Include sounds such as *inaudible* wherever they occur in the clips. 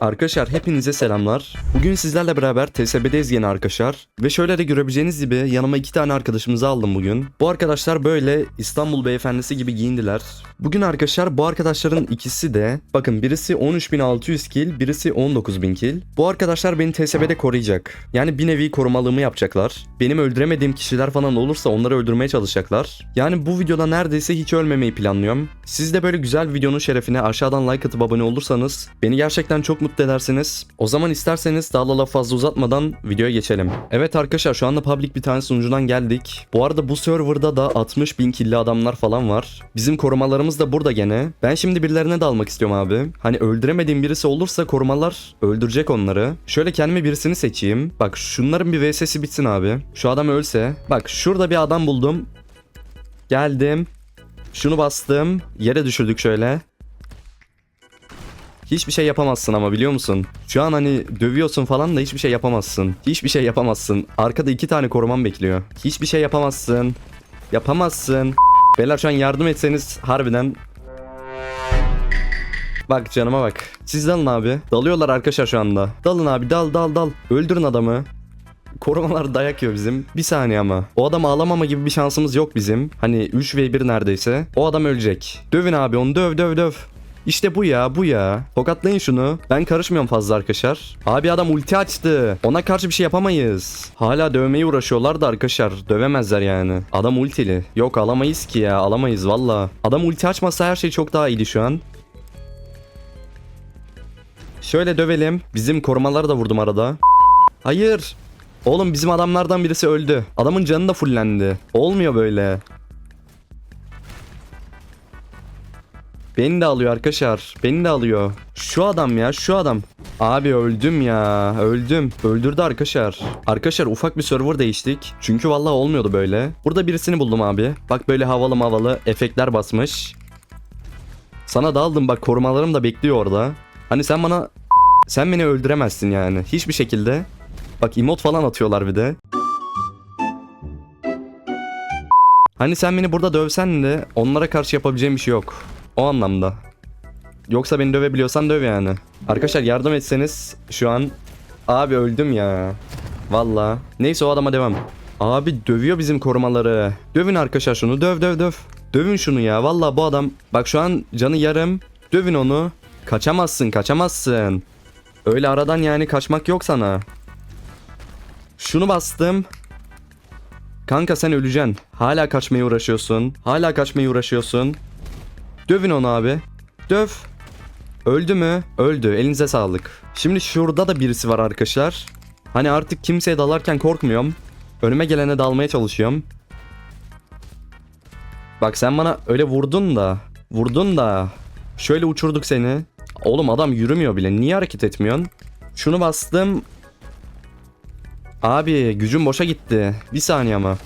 Arkadaşlar hepinize selamlar. Bugün sizlerle beraber TSB'deyiz yine arkadaşlar. Ve şöyle de görebileceğiniz gibi yanıma iki tane arkadaşımızı aldım bugün. Bu arkadaşlar böyle İstanbul beyefendisi gibi giyindiler. Bugün arkadaşlar bu arkadaşların ikisi de bakın birisi 13.600 kill birisi 19.000 kill. Bu arkadaşlar beni TSB'de koruyacak. Yani bir nevi korumalığımı yapacaklar. Benim öldüremediğim kişiler falan olursa onları öldürmeye çalışacaklar. Yani bu videoda neredeyse hiç ölmemeyi planlıyorum. Siz de böyle güzel videonun şerefine aşağıdan like atıp abone olursanız beni gerçekten çok mutlu edersiniz. O zaman isterseniz daha da laf fazla uzatmadan videoya geçelim. Evet arkadaşlar şu anda public bir tane sunucudan geldik. Bu arada bu serverda da 60 bin killi adamlar falan var. Bizim korumalarımız da burada gene. Ben şimdi birilerine dalmak istiyorum abi. Hani öldüremediğim birisi olursa korumalar öldürecek onları. Şöyle kendime birisini seçeyim. Bak şunların bir vs'si bitsin abi. Şu adam ölse. Bak şurada bir adam buldum. Geldim. Şunu bastım. Yere düşürdük şöyle. Hiçbir şey yapamazsın ama biliyor musun? Şu an hani dövüyorsun falan da hiçbir şey yapamazsın. Hiçbir şey yapamazsın. Arkada iki tane koruman bekliyor. Hiçbir şey yapamazsın. Yapamazsın. Beyler şu an yardım etseniz harbiden Bak canıma bak. Siz dalın abi. Dalıyorlar arkadaşlar şu anda. Dalın abi dal dal dal. Öldürün adamı. Korumalar dayak yiyor bizim. Bir saniye ama. O adamı alamama gibi bir şansımız yok bizim. Hani 3 v 1 neredeyse. O adam ölecek. Dövün abi onu döv döv döv. İşte bu ya bu ya. Tokatlayın şunu. Ben karışmıyorum fazla arkadaşlar. Abi adam ulti açtı. Ona karşı bir şey yapamayız. Hala dövmeye uğraşıyorlar da arkadaşlar. Dövemezler yani. Adam ultili. Yok alamayız ki ya. Alamayız valla. Adam ulti açmasa her şey çok daha iyiydi şu an. Şöyle dövelim. Bizim korumaları da vurdum arada. Hayır. Oğlum bizim adamlardan birisi öldü. Adamın canı da fullendi. Olmuyor böyle. Beni de alıyor arkadaşlar. Beni de alıyor. Şu adam ya şu adam. Abi öldüm ya. Öldüm. Öldürdü arkadaşlar. Arkadaşlar ufak bir server değiştik. Çünkü vallahi olmuyordu böyle. Burada birisini buldum abi. Bak böyle havalı havalı efektler basmış. Sana daldım bak korumalarım da bekliyor orada. Hani sen bana sen beni öldüremezsin yani. Hiçbir şekilde. Bak emot falan atıyorlar bir de. Hani sen beni burada dövsen de onlara karşı yapabileceğim bir şey yok. O anlamda. Yoksa beni dövebiliyorsan döv yani. Arkadaşlar yardım etseniz şu an abi öldüm ya. Valla. Neyse o adama devam. Abi dövüyor bizim korumaları. Dövün arkadaşlar şunu. Döv döv döv. Dövün şunu ya. Valla bu adam. Bak şu an canı yarım. Dövün onu. Kaçamazsın kaçamazsın. Öyle aradan yani kaçmak yok sana. Şunu bastım. Kanka sen öleceksin. Hala kaçmaya uğraşıyorsun. Hala kaçmaya uğraşıyorsun. Dövün onu abi. Döv. Öldü mü? Öldü. Elinize sağlık. Şimdi şurada da birisi var arkadaşlar. Hani artık kimseye dalarken korkmuyorum. Önüme gelene dalmaya çalışıyorum. Bak sen bana öyle vurdun da. Vurdun da. Şöyle uçurduk seni. Oğlum adam yürümüyor bile. Niye hareket etmiyorsun? Şunu bastım. Abi gücüm boşa gitti. Bir saniye ama.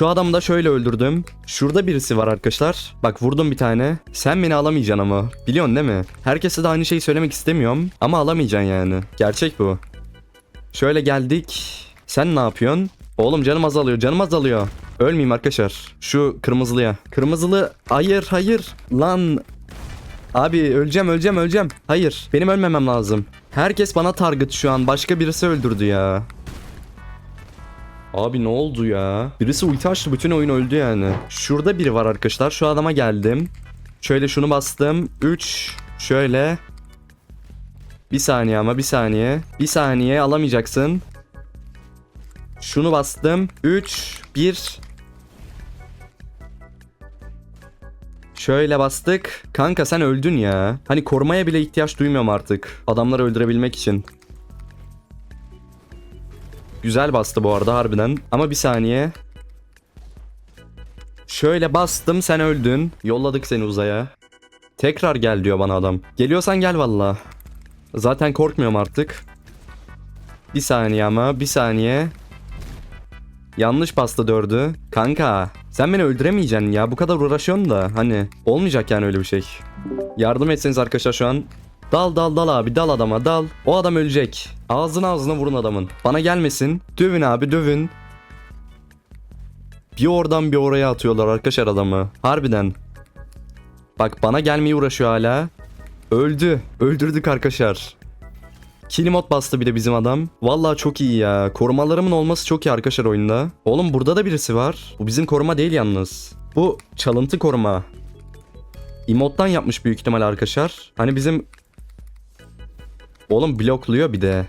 Şu adamı da şöyle öldürdüm. Şurada birisi var arkadaşlar. Bak vurdum bir tane. Sen beni alamayacaksın ama. Biliyorsun değil mi? Herkese de aynı şeyi söylemek istemiyorum. Ama alamayacaksın yani. Gerçek bu. Şöyle geldik. Sen ne yapıyorsun? Oğlum canım azalıyor. Canım azalıyor. Ölmeyeyim arkadaşlar. Şu kırmızılıya. Kırmızılı. Hayır hayır. Lan. Abi öleceğim öleceğim öleceğim. Hayır. Benim ölmemem lazım. Herkes bana target şu an. Başka birisi öldürdü ya. Abi ne oldu ya? Birisi ulti açtı bütün oyun öldü yani. Şurada biri var arkadaşlar. Şu adama geldim. Şöyle şunu bastım. 3 şöyle. Bir saniye ama bir saniye. Bir saniye alamayacaksın. Şunu bastım. 3 1 Şöyle bastık. Kanka sen öldün ya. Hani korumaya bile ihtiyaç duymuyorum artık. Adamları öldürebilmek için. Güzel bastı bu arada harbiden. Ama bir saniye. Şöyle bastım sen öldün. Yolladık seni uzaya. Tekrar gel diyor bana adam. Geliyorsan gel valla. Zaten korkmuyorum artık. Bir saniye ama bir saniye. Yanlış bastı dördü. Kanka sen beni öldüremeyeceksin ya. Bu kadar uğraşıyorsun da hani olmayacak yani öyle bir şey. Yardım etseniz arkadaşlar şu an. Dal dal dal abi dal adama dal. O adam ölecek. Ağzına ağzına vurun adamın. Bana gelmesin. Dövün abi dövün. Bir oradan bir oraya atıyorlar arkadaşlar adamı. Harbiden. Bak bana gelmeye uğraşıyor hala. Öldü. Öldürdük arkadaşlar. Kilimot bastı bir de bizim adam. Vallahi çok iyi ya. Korumalarımın olması çok iyi arkadaşlar oyunda. Oğlum burada da birisi var. Bu bizim koruma değil yalnız. Bu çalıntı koruma. Emot'tan yapmış büyük ihtimal arkadaşlar. Hani bizim... Oğlum blokluyor bir de.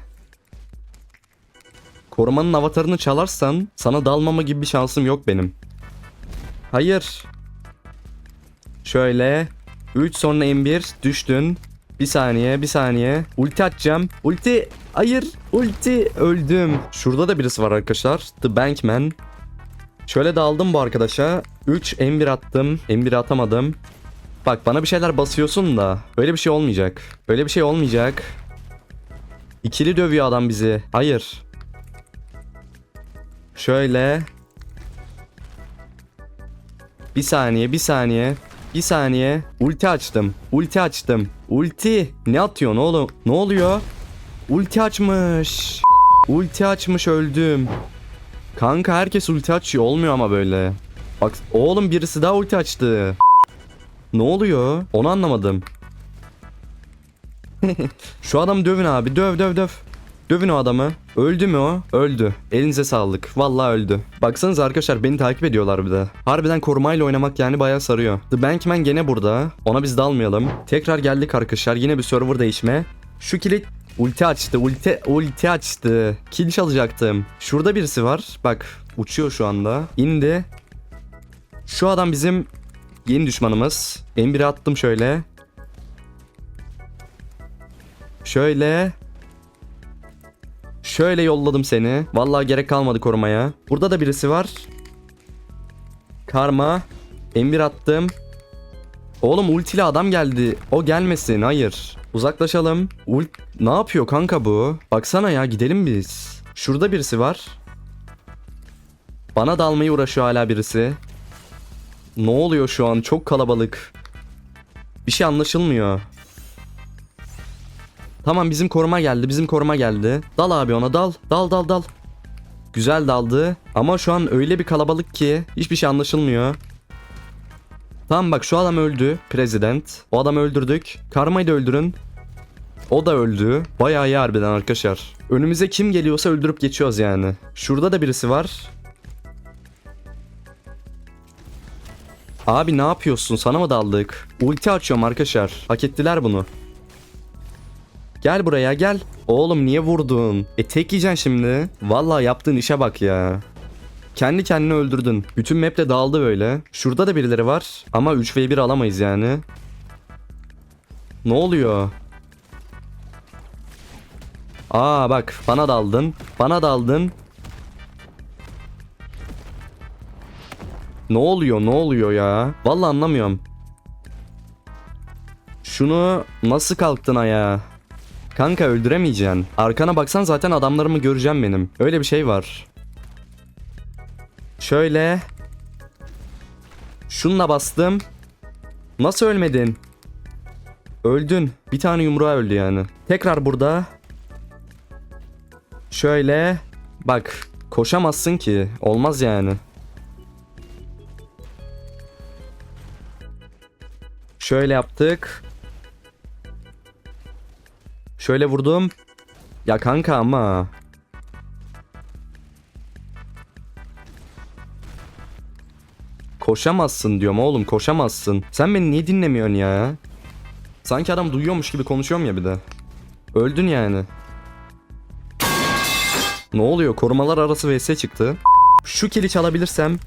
Korumanın avatarını çalarsan sana dalmama gibi bir şansım yok benim. Hayır. Şöyle. 3 sonra M1 düştün. Bir saniye bir saniye. Ulti atacağım. Ulti. Hayır. Ulti. Öldüm. Şurada da birisi var arkadaşlar. The Bankman. Şöyle daldım bu arkadaşa. 3 M1 attım. M1 atamadım. Bak bana bir şeyler basıyorsun da. Öyle bir şey olmayacak. Öyle bir şey olmayacak. İkili dövüyor adam bizi. Hayır. Şöyle. Bir saniye, bir saniye. Bir saniye. Ulti açtım. Ulti açtım. Ulti. Ne atıyorsun oğlum? Ne oluyor? Ulti açmış. Ulti açmış öldüm. Kanka herkes ulti açıyor. Olmuyor ama böyle. Bak oğlum birisi daha ulti açtı. Ne oluyor? Onu anlamadım. *laughs* Şu adamı dövün abi. Döv döv döv. Dövün o adamı. Öldü mü o? Öldü. Elinize sağlık. Vallahi öldü. Baksanıza arkadaşlar beni takip ediyorlar bir de. Harbiden korumayla oynamak yani bayağı sarıyor. The Bankman gene burada. Ona biz dalmayalım. Tekrar geldik arkadaşlar. Yine bir server değişme. Şu kilit ulti açtı. Ulti ulti açtı. Kill çalacaktım. Şurada birisi var. Bak uçuyor şu anda. İndi. Şu adam bizim yeni düşmanımız. M1'e attım şöyle. Şöyle. Şöyle yolladım seni. Vallahi gerek kalmadı korumaya. Burada da birisi var. Karma. M1 attım. Oğlum ultili adam geldi. O gelmesin. Hayır. Uzaklaşalım. Ult... Ne yapıyor kanka bu? Baksana ya gidelim biz. Şurada birisi var. Bana dalmayı uğraşıyor hala birisi. Ne oluyor şu an? Çok kalabalık. Bir şey anlaşılmıyor. Tamam bizim koruma geldi. Bizim koruma geldi. Dal abi ona dal. Dal dal dal. Güzel daldı. Ama şu an öyle bir kalabalık ki hiçbir şey anlaşılmıyor. Tamam bak şu adam öldü. Prezident. O adamı öldürdük. Karmayı da öldürün. O da öldü. Bayağı iyi harbiden arkadaşlar. Önümüze kim geliyorsa öldürüp geçiyoruz yani. Şurada da birisi var. Abi ne yapıyorsun? Sana mı daldık? Ulti açıyorum arkadaşlar. Hak ettiler bunu. Gel buraya gel. Oğlum niye vurdun? E tek yiyeceksin şimdi. Vallahi yaptığın işe bak ya. Kendi kendini öldürdün. Bütün map de dağıldı böyle. Şurada da birileri var. Ama 3v1 alamayız yani. Ne oluyor? Aa bak bana daldın. Bana daldın. Ne oluyor ne oluyor ya? Vallahi anlamıyorum. Şunu nasıl kalktın ayağa? Kanka öldüremeyeceksin. Arkana baksan zaten adamlarımı göreceğim benim. Öyle bir şey var. Şöyle. Şunla bastım. Nasıl ölmedin? Öldün. Bir tane yumruğa öldü yani. Tekrar burada. Şöyle. Bak. Koşamazsın ki. Olmaz yani. Şöyle yaptık. Şöyle vurdum. Ya kanka ama. Koşamazsın diyorum oğlum koşamazsın. Sen beni niye dinlemiyorsun ya? Sanki adam duyuyormuş gibi konuşuyorum ya bir de. Öldün yani. Ne oluyor? Korumalar arası vs çıktı. Şu kili çalabilirsem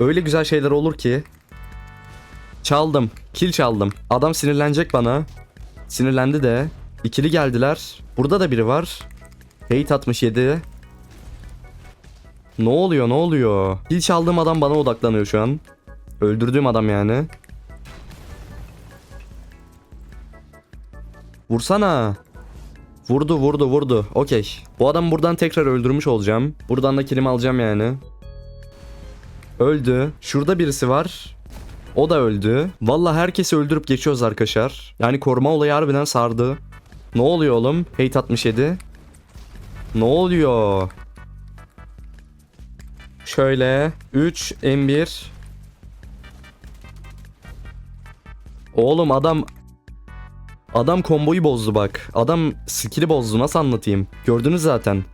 öyle güzel şeyler olur ki. Çaldım. Kil çaldım. Adam sinirlenecek bana. Sinirlendi de. İkili geldiler. Burada da biri var. Hate 67. Ne oluyor ne oluyor? Kil çaldığım adam bana odaklanıyor şu an. Öldürdüğüm adam yani. Vursana. Vurdu vurdu vurdu. Okey. Bu adamı buradan tekrar öldürmüş olacağım. Buradan da kilimi alacağım yani. Öldü. Şurada birisi var. O da öldü. Valla herkesi öldürüp geçiyoruz arkadaşlar. Yani koruma olayı harbiden sardı. Ne oluyor oğlum? Hate 67. Ne oluyor? Şöyle 3 M1 Oğlum adam Adam komboyu bozdu bak. Adam skill'i bozdu nasıl anlatayım? Gördünüz zaten.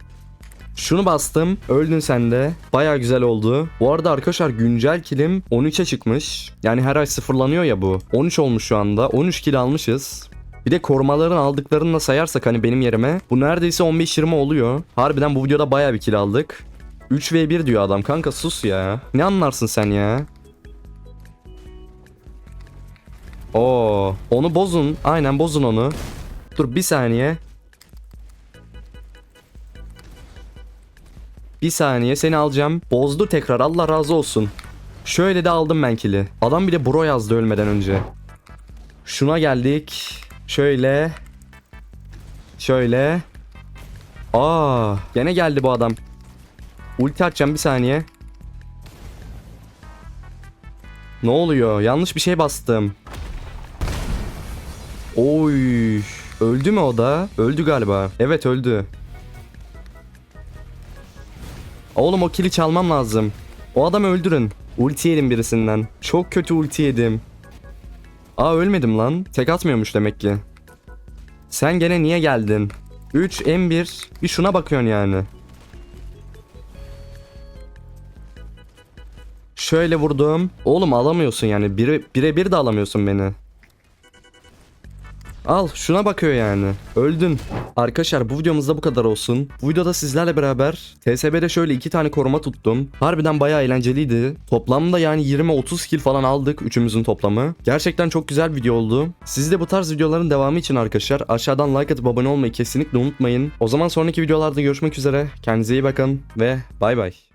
Şunu bastım. Öldün sen de. Baya güzel oldu. Bu arada arkadaşlar güncel kilim 13'e çıkmış. Yani her ay sıfırlanıyor ya bu. 13 olmuş şu anda. 13 kill almışız. Bir de korumaların aldıklarını da sayarsak hani benim yerime. Bu neredeyse 15-20 oluyor. Harbiden bu videoda baya bir kill aldık. 3v1 diyor adam kanka sus ya. Ne anlarsın sen ya? Oo, onu bozun. Aynen bozun onu. Dur bir saniye. Bir saniye seni alacağım. Bozdu tekrar Allah razı olsun. Şöyle de aldım ben kili. Adam bir de bro yazdı ölmeden önce. Şuna geldik. Şöyle. Şöyle. Aa, gene geldi bu adam. Ulti atacağım bir saniye. Ne oluyor? Yanlış bir şey bastım. Oy. Öldü mü o da? Öldü galiba. Evet öldü. Oğlum o kili çalmam lazım. O adamı öldürün. Ulti yedim birisinden. Çok kötü ulti yedim. Aa ölmedim lan. Tek atmıyormuş demek ki. Sen gene niye geldin? 3 M1. Bir şuna bakıyorsun yani. Şöyle vurdum. Oğlum alamıyorsun yani. Bire, birebir de alamıyorsun beni. Al şuna bakıyor yani. Öldün. Arkadaşlar bu videomuzda bu kadar olsun. Bu videoda sizlerle beraber TSB'de şöyle iki tane koruma tuttum. Harbiden bayağı eğlenceliydi. Toplamda yani 20-30 kill falan aldık üçümüzün toplamı. Gerçekten çok güzel video oldu. Siz de bu tarz videoların devamı için arkadaşlar aşağıdan like atıp abone olmayı kesinlikle unutmayın. O zaman sonraki videolarda görüşmek üzere. Kendinize iyi bakın ve bay bay.